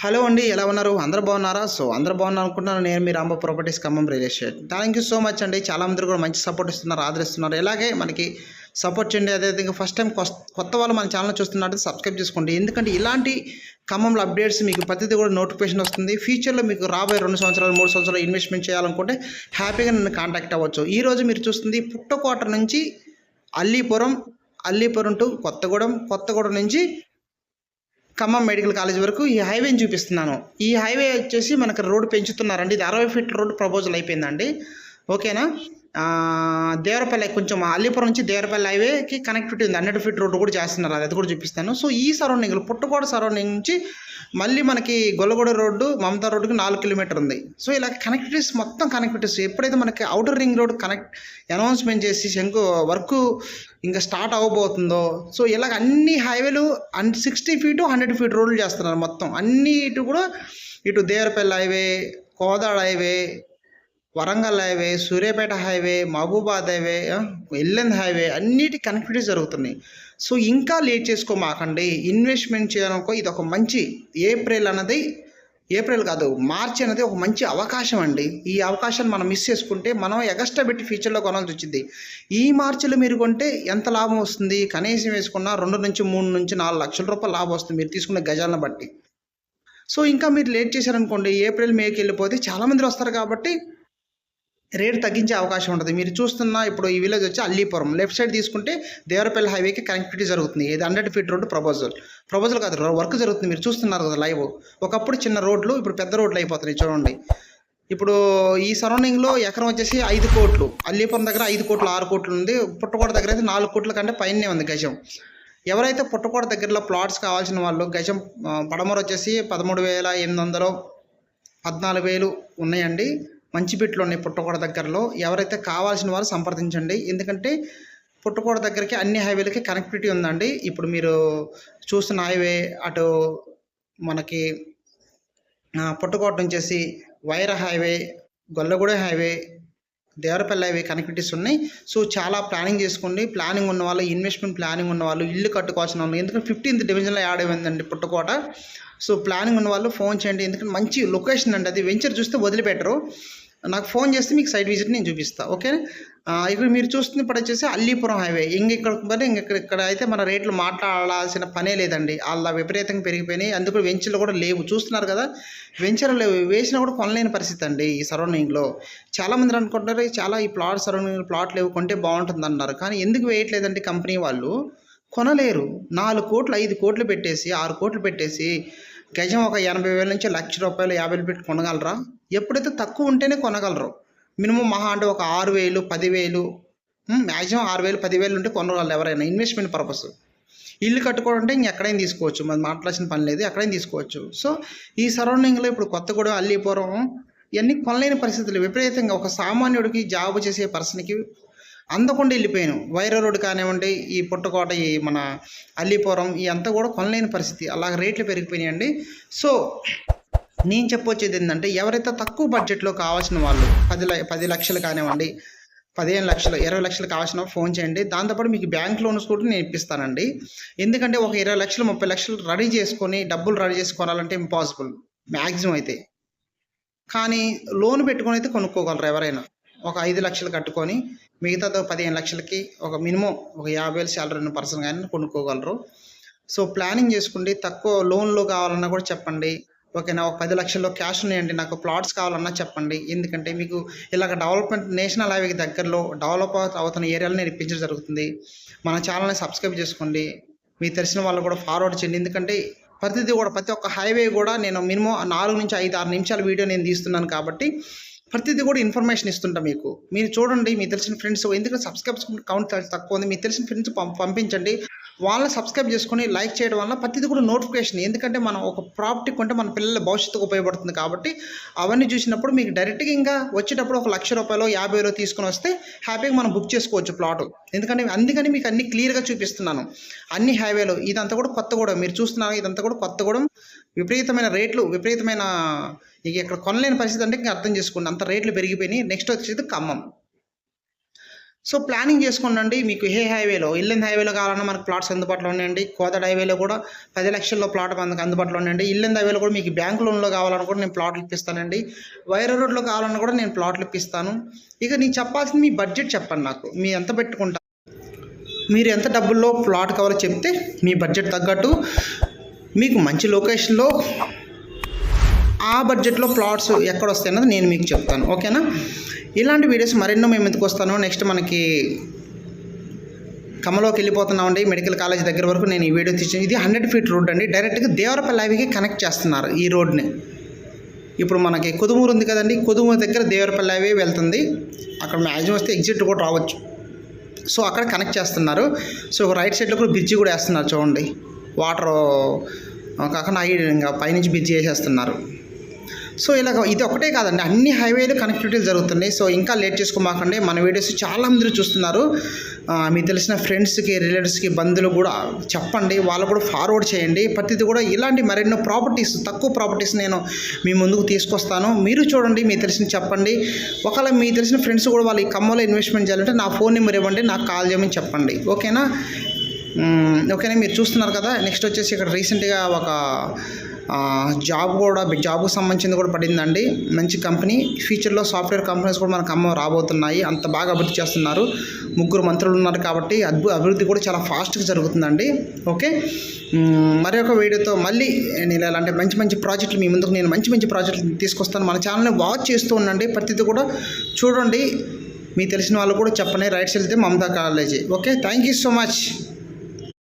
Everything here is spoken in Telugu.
హలో అండి ఎలా ఉన్నారు? అందరు బాగున్నారా? సో అందరు బాగున్నారు అనుకుంటున్నాను నేను మీ Ramba properties Khammam real estate. Thank you so much అండి. చాలా మంది కూడా మంచి సపోర్ట్ ఇస్తున్నారు ఆదరిస్తున్నారు. ఇలాగే మనకి సపోర్ట్ చేయండి. అదేవిధంగా ఫస్ట్ టైం కొత్త వాళ్ళు మన ఛానల్ చూస్తున్నట్టు సబ్స్క్రైబ్ చేసుకోండి. ఎందుకంటే ఇలాంటి ఖమ్మంలో అప్డేట్స్ మీకు ప్రతిదీ కూడా నోటిఫికేషన్ వస్తుంది. ఫ్యూచర్లో మీకు రాబోయే రెండు సంవత్సరాలు మూడు సంవత్సరాలు ఇన్వెస్ట్మెంట్ చేయాలనుకుంటే హ్యాపీగా నన్ను కాంటాక్ట్ అవ్వచ్చు. ఈరోజు మీరు చూస్తుంది పుట్టకోట నుంచి అల్లీపురం అల్లీపురం టు కొత్తగూడెం కొత్తగూడెం నుంచి ఖమ్మం మెడికల్ కాలేజ్ వరకు ఈ హైవేని చూపిస్తున్నాను. ఈ హైవే వచ్చేసి మనకు రోడ్డు పెంచుతున్నారండి. ఇది అరవై ఫీట్ల రోడ్డు ప్రపోజల్ అయిపోయిందండి. ఓకేనా? దేవరపల్లి కొంచెం అల్లిపురం నుంచి దేవరపల్లి హైవేకి కనెక్టివిటీ ఉంది. హండ్రెడ్ ఫీట్ రోడ్డు కూడా చేస్తున్నారు. అది కూడా చూపిస్తాను. సో ఈ సరౌండింగ్లు పుట్టుకోడ సరౌండింగ్ నుంచి మళ్ళీ మనకి గొల్లగూడ రోడ్డు మమతా రోడ్డుకి నాలుగు కిలోమీటర్ ఉంది. సో ఇలా కనెక్టివిటీస్ మొత్తం కనెక్టివిటీస్ ఎప్పుడైతే మనకి outer ring road connect announcement చేసి శంకు వర్క్ ఇంకా స్టార్ట్ అవ్వబోతుందో సో ఇలాగ అన్ని హైవేలు అన్ సిక్స్టీ ఫీటు హండ్రెడ్ ఫీట్ రోడ్లు చేస్తున్నారు మొత్తం. అన్ని ఇటు కూడా ఇటు Devarapalli highway Kodad highway Warangal highway Suryapet highway Mahabubabad highway LN ఎల్లెంద్ highway అన్నిటి కనెక్టివిటీ జరుగుతున్నాయి. సో ఇంకా లేట్ చేసుకోమాకండి. ఇన్వెస్ట్మెంట్ చేయాలనుకో ఇది ఒక మంచి ఏప్రిల్ అన్నది ఏప్రిల్ కాదు మార్చి అనేది ఒక మంచి అవకాశం అండి. ఈ అవకాశాన్ని మనం మిస్ చేసుకుంటే మనం ఎగస్ట్రా పెట్టి ఫ్యూచర్లో కొనాల్సి వచ్చింది. ఈ మార్చిలో మీరు కొంటే ఎంత లాభం వస్తుంది? కనీసం వేసుకున్నా రెండు నుంచి మూడు నుంచి నాలుగు లక్షల రూపాయలు లాభం వస్తుంది మీరు తీసుకున్న గజాలను బట్టి. సో ఇంకా మీరు లేట్ చేశారనుకోండి ఏప్రిల్ మేకి వెళ్ళిపోతే చాలామంది వస్తారు కాబట్టి రేట్ తగ్గించే అవకాశం ఉంటుంది. మీరు చూస్తున్న ఇప్పుడు ఈ విలేజ్ వచ్చి అల్లీపురం. లెఫ్ట్ సైడ్ తీసుకుంటే దేవరపల్లి హైవేకి కనెక్టివిటీ జరుగుతుంది. ఇది hundred feet road proposal. Proposal కాదు వర్క్ జరుగుతుంది. మీరు చూస్తున్నారు కదా లైవ్. ఒకప్పుడు చిన్న రోడ్లు ఇప్పుడు పెద్ద రోడ్లు అయిపోతున్నాయి చూడండి. ఇప్పుడు ఈ సరౌండింగ్లో ఎకరం వచ్చేసి ఐదు కోట్లు. అల్లీపురం దగ్గర ఐదు కోట్లు ఆరు కోట్లు ఉంది. పుట్టకోట దగ్గర అయితే నాలుగు కోట్ల కంటే పైనే ఉంది గజం. ఎవరైతే పుట్టకోట దగ్గరలో ప్లాట్స్ కావాల్సిన వాళ్ళు గజం పడమర వచ్చేసి పదమూడు వేల ఎనిమిది వందలు పద్నాలుగు వేలు ఉన్నాయండి. మంచిబిట్లో ఉన్నాయి పుట్టకోట దగ్గరలో ఎవరైతే కావాల్సిన వారు సంప్రదించండి. ఎందుకంటే పుట్టకోట దగ్గరికి అన్ని హైవేలకి కనెక్టివిటీ ఉందండి. ఇప్పుడు మీరు చూస్తున్న హైవే అటు మనకి ఆ, Puttakota నుంచేసి Wyra highway Gollagudem highway Devarapalli highway connectivities ఉన్నాయి. సో చాలా ప్లానింగ్ చేసుకోండి. ప్లానింగ్ ఉన్న వాళ్ళు ఇన్వెస్ట్మెంట్ ప్లానింగ్ ఉన్న వాళ్ళు ఇల్లు కట్టుకోవాల్సిన వాళ్ళు. ఎందుకంటే ఫిఫ్టీన్త్ డివిజన్లో యాడ్ అయిందండి పుట్టకోట సో ప్లానింగ్ ఉన్న వాళ్ళు ఫోన్ చేయండి. ఎందుకంటే మంచి లొకేషన్ అండి అది. వెంచర్ చూస్తే వదిలిపెట్టరు. నాకు ఫోన్ చేస్తే మీకు సైట్ విజిట్ నేను చూపిస్తాను ఓకే? ఇక్కడ మీరు చూస్తుంది ఇప్పుడు వచ్చేసి అల్లీపురం హైవే. ఇంక ఇక్కడ మరి ఇక్కడ ఇక్కడ అయితే మన రేట్లు మాట్లాడాల్సిన పనే లేదండి. వాళ్ళ విపరీతంగా పెరిగిపోయినాయి. అందుకు వెంచర్లు కూడా లేవు. చూస్తున్నారు కదా? వెంచర్లు లేవు. వేసినా కూడా కొనలేని పరిస్థితి అండి ఈ సరౌండింగ్లో. చాలామంది అనుకుంటున్నారు చాలా ఈ ప్లాట్ సరౌండింగ్ ప్లాట్ లేవు. కొంటే బాగుంటుంది అన్నారు కానీ ఎందుకు వేయట్లేదండి కంపెనీ వాళ్ళు? కొనలేరు. నాలుగు కోట్లు ఐదు కోట్లు పెట్టేసి ఆరు కోట్లు పెట్టేసి గజం ఒక ఎనభై వేల నుంచి లక్ష రూపాయలు యాభై వేలు పెట్టి కొనగలరా? ఎప్పుడైతే తక్కువ ఉంటేనే కొనగలరు. మినిమం మహా అంటే ఒక ఆరు వేలు పదివేలు మ్యాక్సిమం ఆరు వేలు పదివేలు ఉంటే కొనగలరు ఎవరైనా ఇన్వెస్ట్మెంట్ పర్పస్ ఇల్లు కట్టుకోవాలంటే ఇంక ఎక్కడైనా తీసుకోవచ్చు. మనం మాట్లాడాల్సిన పని లేదు ఎక్కడైనా తీసుకోవచ్చు. సో ఈ సరౌండింగ్లో ఇప్పుడు కొత్తగూడెం అల్లీపురం ఇవన్నీ కొనలేని పరిస్థితులు. విపరీతంగా ఒక సామాన్యుడికి జాబ్ చేసే పర్సన్కి అందకుండా వెళ్ళిపోయాను. వైర రోడ్ కానివ్వండి ఈ పుట్టకోట ఈ మన అల్లీపురం ఈ అంతా కూడా కొనలేని పరిస్థితి. అలాగ రేట్లు పెరిగిపోయినాయండి. సో నేను చెప్పొచ్చేది ఏంటంటే ఎవరైతే తక్కువ బడ్జెట్లో కావాల్సిన వాళ్ళు పది పది లక్షలు కానివ్వండి పదిహేను లక్షలు ఇరవై లక్షలు కావాల్సిన ఫోన్ చేయండి. దాంతోపాటు మీకు బ్యాంక్ లోన్స్ కూడా నేను ఇప్పిస్తానండి. ఎందుకంటే ఒక ఇరవై లక్షలు ముప్పై లక్షలు రెడీ చేసుకొని డబ్బులు రెడీ చేసుకోవాలంటే ఇంపాసిబుల్ మ్యాక్సిమం అయితే. కానీ లోన్ పెట్టుకొని అయితే కొనుక్కోగలరు ఎవరైనా? ఒక ఐదు లక్షలు కట్టుకొని మిగతాతో పదిహేను లక్షలకి ఒక మినిమం ఒక యాభై వేలు శాలరీ ఉన్న పర్సన్ కానీ కొనుక్కోగలరు. సో ప్లానింగ్ చేసుకోండి తక్కువ లోన్లు కావాలన్నా కూడా చెప్పండి. ఓకేనా? ఒక పది లక్షల్లో క్యాష్ ఉన్నాయండి నాకు ప్లాట్స్ కావాలన్నా చెప్పండి. ఎందుకంటే మీకు ఇలాగ డెవలప్మెంట్ నేషనల్ హైవేకి దగ్గరలో డెవలప్ అవుతున్న ఏరియాలో నేను ఇప్పించడం జరుగుతుంది. మన ఛానల్ని సబ్స్క్రైబ్ చేసుకోండి. మీ తెలిసిన వాళ్ళు కూడా ఫార్వర్డ్ చేయండి. ఎందుకంటే ప్రతిదీ కూడా ప్రతి ఒక్క హైవే కూడా నేను మినిమం నాలుగు నుంచి ఐదు ఆరు నిమిషాల వీడియో నేను తీస్తున్నాను కాబట్టి ప్రతిదీ కూడా ఇన్ఫర్మేషన్ ఇస్తుంటా మీకు. మీరు చూడండి మీకు తెలిసిన ఫ్రెండ్స్ ఎందుకంటే సబ్స్క్రైబ్స్ కౌంట్ తక్కువ ఉంది. మీకు తెలిసిన ఫ్రెండ్స్ పంపించండి. వాళ్ళని సబ్స్క్రైబ్ చేసుకొని లైక్ చేయడం వల్ల ప్రతిదీ కూడా నోటిఫికేషన్ ఎందుకంటే మనం ఒక ప్రాపర్టీ కొంటే మన పిల్లల భవిష్యత్తుకు ఉపయోగపడుతుంది కాబట్టి అవన్నీ చూసినప్పుడు మీకు డైరెక్ట్గా ఇంకా వచ్చేటప్పుడు ఒక లక్ష రూపాయలు యాభై వేలు తీసుకొని వస్తే హ్యాపీగా మనం బుక్ చేసుకోవచ్చు ప్లాట్ ఎందుకంటే అందుకని మీకు అన్ని క్లియర్గా చూపిస్తున్నాను. అన్ని హైవేలు ఇదంతా కూడా కొత్తగూడెం. మీరు చూస్తున్నారు ఇదంతా కూడా కొత్తగూడెం. విపరీతమైన రేట్లు విపరీతమైన ఇక ఇక్కడ కొనలేని పరిస్థితి అంటే ఇంకా అర్థం చేసుకోండి. అంత రేట్లు పెరిగిపోయినాయి. నెక్స్ట్ వచ్చేది ఖమ్మం. సో ప్లానింగ్ చేసుకోండి మీకు ఏ హైవేలో ఇల్లెంద్ హైవేలో కావాలన్నా మనకు ప్లాట్స్ అందుబాటులో ఉన్నాయండి. కోదడ హైవేలో కూడా పది లక్షల్లో ప్లాట్ మనకు అందుబాటులో ఉన్నాయండి. ఇల్లెంద్ హైవేలో కూడా మీకు బ్యాంక్ లోన్లో కావాలన్నా కూడా నేను ప్లాట్లు ఇప్పిస్తానండి. వైర రోడ్లో కావాలన్నా కూడా నేను ప్లాట్లు ఇప్పిస్తాను. ఇక నేను చెప్పాల్సింది మీ బడ్జెట్ చెప్పండి నాకు. మీ ఎంత పెట్టుకుంటా మీరు ఎంత డబ్బుల్లో ప్లాట్ కావాలో చెప్తే మీ బడ్జెట్ తగ్గట్టు మీకు మంచి లొకేషన్లో ఆ బడ్జెట్లో ప్లాట్స్ ఎక్కడ వస్తాయి అన్నది నేను మీకు చెప్తాను. ఓకేనా? ఇలాంటి వీడియోస్ మరెన్నో మేము ఎందుకు వస్తాను నెక్స్ట్ మనకి కమలోకి వెళ్ళిపోతున్నామండి. మెడికల్ కాలేజ్ దగ్గర వరకు నేను ఈ వీడియో తీసి ఇది హండ్రెడ్ ఫీట్ రోడ్ అండి. డైరెక్ట్గా దేవరపల్లి హైవేకి కనెక్ట్ చేస్తున్నారు ఈ రోడ్ని. ఇప్పుడు మనకి కొదుమూరు ఉంది కదండి. కొదుమూరు దగ్గర దేవరపల్లి హైవే వెళ్తుంది. అక్కడ మ్యాక్సిమం వస్తే ఎగ్జిట్ కూడా రావచ్చు. సో అక్కడ కనెక్ట్ చేస్తున్నారు. సో రైట్ సైడ్లో కూడా బ్రిడ్జి కూడా వేస్తున్నారు చూడండి. వాటర్ కాకుండా అయి ఇంకా పైనుంచి బిజ్ చేసేస్తున్నారు. సో ఇలాగ ఇది ఒకటే కాదండి అన్ని హైవేలు కనెక్టివిటీలు జరుగుతున్నాయి. సో ఇంకా లేట్ చేసుకోమాకండి మన వీడియోస్ చాలా మంది చూస్తున్నారు మీకు తెలిసిన ఫ్రెండ్స్కి రిలేటివ్స్కి బంధువులు కూడా చెప్పండి వాళ్ళు కూడా ఫార్వర్డ్ చేయండి. ప్రతిది కూడా ఇలాంటి మరెన్నో ప్రాపర్టీస్ తక్కువ ప్రాపర్టీస్ నేను మీ ముందుకు తీసుకొస్తాను. మీరు చూడండి మీకు తెలిసిన చెప్పండి. ఒకవేళ మీకు తెలిసిన ఫ్రెండ్స్ కూడా వాళ్ళు ఈ కమ్మలో ఇన్వెస్ట్మెంట్ చేయాలంటే నా ఫోన్ నెంబర్ ఇవ్వండి నాకు కాల్ చేయమని చెప్పండి. ఓకేనా? ఓకేనా మీరు చూస్తున్నారు కదా నెక్స్ట్ వచ్చేసి ఇక్కడ రీసెంట్గా ఒక జాబ్ కూడా జాబ్కు సంబంధించింది కూడా పడిందండి. మంచి కంపెనీ ఫ్యూచర్లో సాఫ్ట్వేర్ కంపెనీస్ కూడా మనకు అమ్మ రాబోతున్నాయి. అంత బాగా అభివృద్ధి చేస్తున్నారు. ముగ్గురు మంత్రులు ఉన్నారు కాబట్టి అద్భుత అభివృద్ధి కూడా చాలా ఫాస్ట్గా జరుగుతుందండి. ఓకే? మరి ఒక వీడియోతో మళ్ళీ నేను ఇలా అంటే మంచి మంచి ప్రాజెక్టులు మీ ముందుకు నేను మంచి మంచి ప్రాజెక్టులు తీసుకొస్తాను. మన ఛానల్ని వాచ్ చేస్తూ ఉండండి. ప్రతిదీ కూడా చూడండి. మీ తెలిసిన వాళ్ళు కూడా చెప్పండి. రైట్స్ వెళ్తే Mamata college. Okay? Thank you so much